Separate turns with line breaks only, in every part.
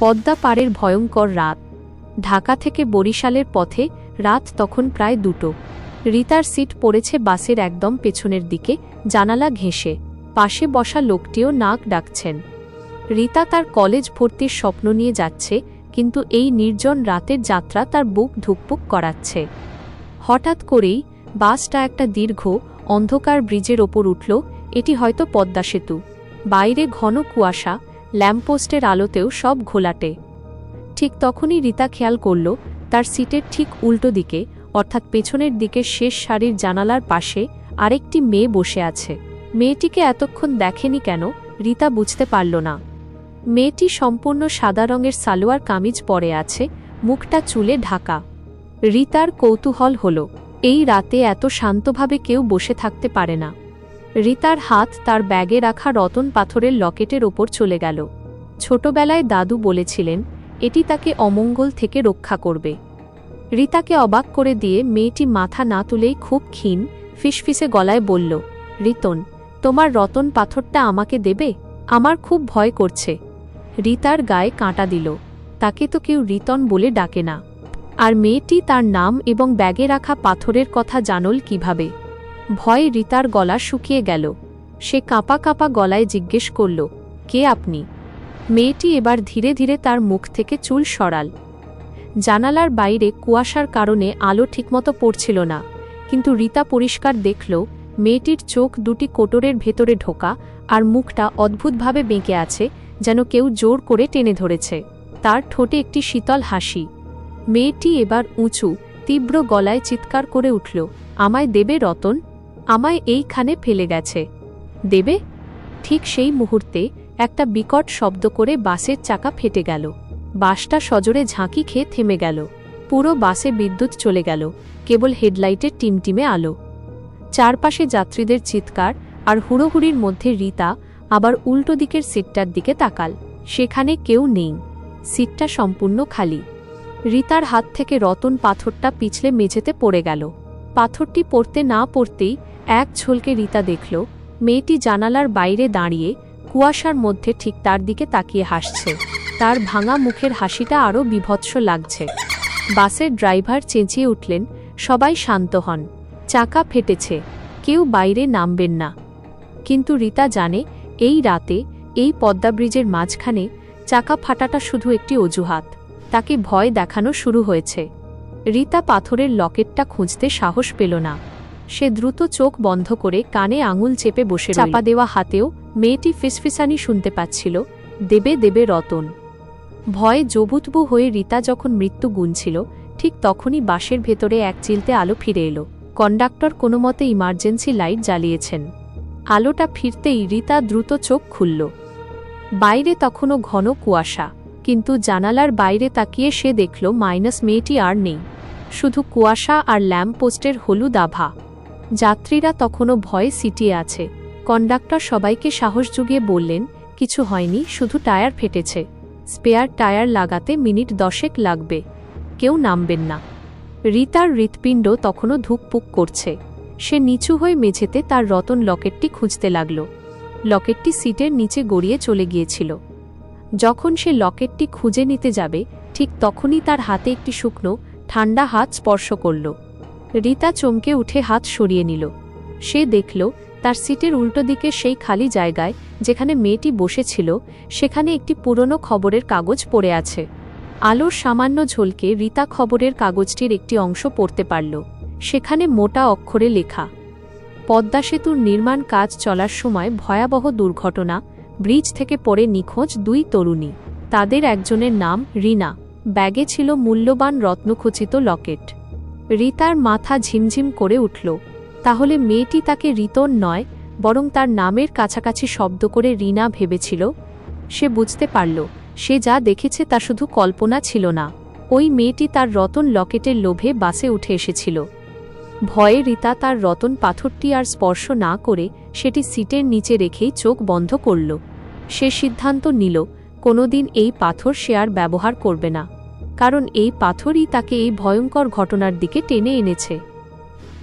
পদ্মা পাড়ের ভয়ঙ্কর রাত। ঢাকা থেকে বরিশালের পথে রাত তখন প্রায় দুটো। রিতার সিট পড়েছে বাসের একদম পেছনের দিকে, জানালা ঘেঁষে। পাশে বসা লোকটিও নাক ডাকছেন। রিতা তার কলেজ ভর্তির স্বপ্ন নিয়ে যাচ্ছে, কিন্তু এই নির্জন রাতের যাত্রা তার বুক ধুকপুক করাচ্ছে। হঠাৎ করেই বাসটা একটা দীর্ঘ, অন্ধকার ব্রিজের ওপর উঠল, এটি হয়তো পদ্মা সেতু। বাইরে ঘন কুয়াশা ল্যাম্পপোস্টের আলোতেও সব ঘোলাটে। ঠিক তখনই রিতা খেয়াল করল, তার সিটের ঠিক উল্টো দিকে, অর্থাৎ পেছনের দিকে শেষ শাড়ির জানালার পাশে আরেকটি মেয়ে বসে আছে। মেয়েটিকে এতক্ষণ দেখেনি কেন, রিতা বুঝতে পারল না। মেয়েটি সম্পূর্ণ সাদা রঙের সালোয়ার কামিজ পরে আছে, মুখটা চুলে ঢাকা। রিতার কৌতূহল হল, এই রাতে এত শান্তভাবে কেউ বসে থাকতে পারে না। রিতার হাত তার ব্যাগে রাখা রতন পাথরের লকেটের ওপর চলে গেল। ছোটবেলায় দাদু বলেছিলেন, এটি তাকে অমঙ্গল থেকে রক্ষা করবে। রিতাকে অবাক করে দিয়ে মেয়েটি মাথা না তুলেই খুব ক্ষীণ, ফিসফিসে গলায় বলল, রিতন, তোমার রতন পাথরটা আমাকে দেবে? আমার খুব ভয় করছে। রিতার গায়ে কাঁটা দিল, তাকে তো কেউ রিতন বলে ডাকে না। আর মেয়েটি তার নাম এবং ব্যাগে রাখা পাথরের কথা জানল কীভাবে। ভয়ে রিতার গলা শুকিয়ে গেল। সে কাঁপা কাঁপা গলায় জিজ্ঞেস করল, কে আপনি? মেয়েটি এবার ধীরে ধীরে তার মুখ থেকে চুল সরাল। জানালার বাইরে কুয়াশার কারণে আলো ঠিকমতো পড়ছিল না, কিন্তু রিতা পরিষ্কার দেখল, মেয়েটির চোখ দুটি কোটরের ভেতরে ঢোকা আর মুখটা অদ্ভুতভাবে বেঁকে আছে, যেন কেউ জোর করে টেনে ধরেছে। তার ঠোঁটে একটি শীতল হাসি। মেয়েটি এবার উঁচু, তীব্র গলায় চিৎকার করে উঠল, আমায় দেবে রতন? আমায় এইখানে ফেলে গেছে। দেবে? ঠিক সেই মুহূর্তে একটা বিকট শব্দ করে বাসের চাকা ফেটে গেল। বাসটা সজোরে ঝাঁকি খেয়ে থেমে গেল। পুরো বাসে বিদ্যুৎ চলে গেল। কেবল হেডলাইটের টিমটিমে আলো। চারপাশে যাত্রীদের চিৎকার আর হুড়োহুড়ির মধ্যে রিতা আবার উল্টো দিকের সিটটার দিকে তাকাল। সেখানে কেউ নেই। সিটটা সম্পূর্ণ খালি। রিতার হাত থেকে রতন পাথরটা পিছলে মেঝেতে পড়ে গেল। পাথরটি পড়তে না পড়তেই এক ঝলকে রিতা দেখল, মেয়েটি জানালার বাইরে দাঁড়িয়ে কুয়াশার মধ্যে ঠিক তার দিকে তাকিয়ে হাসছে। তার ভাঙা মুখের হাসিটা আরও বিভৎস লাগছে। বাসের ড্রাইভার চেঁচিয়ে উঠলেন, সবাই শান্ত হন। চাকা ফেটেছে, কেউ বাইরে নামবেন না। কিন্তু রিতা জানে, এই রাতে, এই পদ্মা ব্রিজের মাঝখানে চাকা ফাটাটা শুধু একটি অজুহাত। তাকে ভয় দেখানো শুরু হয়েছে। রিতা পাথরের লকেটটা খুঁজতে সাহস পেল না। সে দ্রুত চোখ বন্ধ করে কানে আঙুল চেপে বসে চাপা দেওয়া হাতেও মেয়েটি ফিসফিসানি শুনতে পাচ্ছিল। দেবে দেবে রতন। ভয়ে জবুতবু হয়ে রিতা যখন মৃত্যু গুনছিল, ঠিক তখনই বাসের ভেতরে এক চিলতে আলো ফিরে এলো। কন্ডাক্টর কোনো মতে ইমার্জেন্সি লাইট জ্বালিয়েছেন। আলোটা ফিরতেই রিতা দ্রুত চোখ খুলল। বাইরে তখনও ঘন কুয়াশা, কিন্তু জানালার বাইরে তাকিয়ে সে দেখল মাইনাস মেয়েটি আর নেই। শুধু কুয়াশা আর ল্যাম্প পোস্টের হলুদ আভা। যাত্রীরা তখনও ভয়ে সিটিয়ে আছে। কন্ডাক্টর সবাইকে সাহস জুগিয়ে বললেন, কিছু হয়নি, শুধু টায়ার ফেটেছে। স্পেয়ার টায়ার লাগাতে মিনিট দশেক লাগবে। কেউ নামবেন না। রিতার হৃৎপিণ্ড তখনও ধুকপুক করছে। সে নিচু হয়ে মেঝেতে তার রতন লকেটটি খুঁজতে লাগল। লকেটটি সিটের নিচে গড়িয়ে চলে গিয়েছিল। যখন সে লকেটটি খুঁজে নিতে যাবে, ঠিক তখনই তার হাতে একটি শুকনো, ঠান্ডা হাত স্পর্শ করল। রিতা চমকে উঠে হাত সরিয়ে নিল। সে দেখল, তার সিটের উল্টো দিকে সেই খালি জায়গায়, যেখানে মেয়েটি বসেছিল, সেখানে একটি পুরনো খবরের কাগজ পড়ে আছে। আলোর সামান্য ঝলকে রিতা খবরের কাগজটির একটি অংশ পড়তে পারল। সেখানে মোটা অক্ষরে লেখা, পদ্মা সেতুর নির্মাণ কাজ চলার সময় ভয়াবহ দুর্ঘটনা, ব্রিজ থেকে পড়ে নিখোঁজ দুই তরুণী। তাদের একজনের নাম রিনা। ব্যাগে ছিল মূল্যবান রত্নখচিত লকেট। রিতার মাথা ঝিমঝিম করে উঠল। তাহলে মেয়েটি তাকে রিতন নয়, বরং তার নামের কাছাকাছি শব্দ করে রিনা ভেবেছিল, সে বুঝতে পারল, সে যা দেখেছে তা শুধু কল্পনা ছিল না। ওই মেয়েটি তার রতন লকেটের লোভে বাসে উঠে এসেছিল। ভয়ে রিতা তার রতন পাথরটি আর স্পর্শ না করে সেটি সিটের নিচে রেখেই চোখ বন্ধ করল। সে সিদ্ধান্ত নিল, কোনোদিন এই পাথর সে আর ব্যবহার করবে না। কারণ এই পাথরই তাকে এই ভয়ঙ্কর ঘটনার দিকে টেনে এনেছে।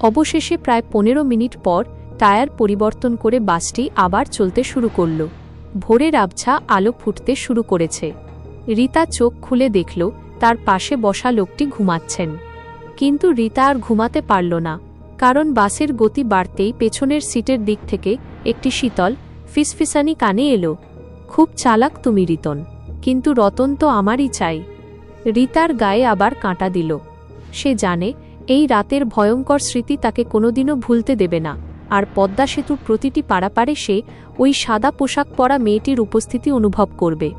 অবশেষে প্রায় পনেরো মিনিট পর টায়ার পরিবর্তন করে বাসটি আবার চলতে শুরু করল। ভোরের আবছা আলো ফুটতে শুরু করেছে। রীতা চোখ খুলে দেখল, তার পাশে বসা লোকটি ঘুমাচ্ছেন। কিন্তু রীতা আর ঘুমাতে পারল না, কারণ বাসের গতি বাড়তেই পেছনের সিটের দিক থেকে একটি শীতল, ফিসফিসানি কানে এলো, খুব চালাক তুমি, রিতন, কিন্তু রতন তো আমারই চাই। রীতার গায়ে আবার কাঁটা দিল। সে জানে, এই রাতের ভয়ঙ্কর স্মৃতি তাকে কোনোদিনও ভুলতে দেবে না। আর পদ্মা সেতুর প্রতিটি পাড়াপাড়ে সে ওই সাদা পোশাক পরা মেয়েটির উপস্থিতি অনুভব করবে।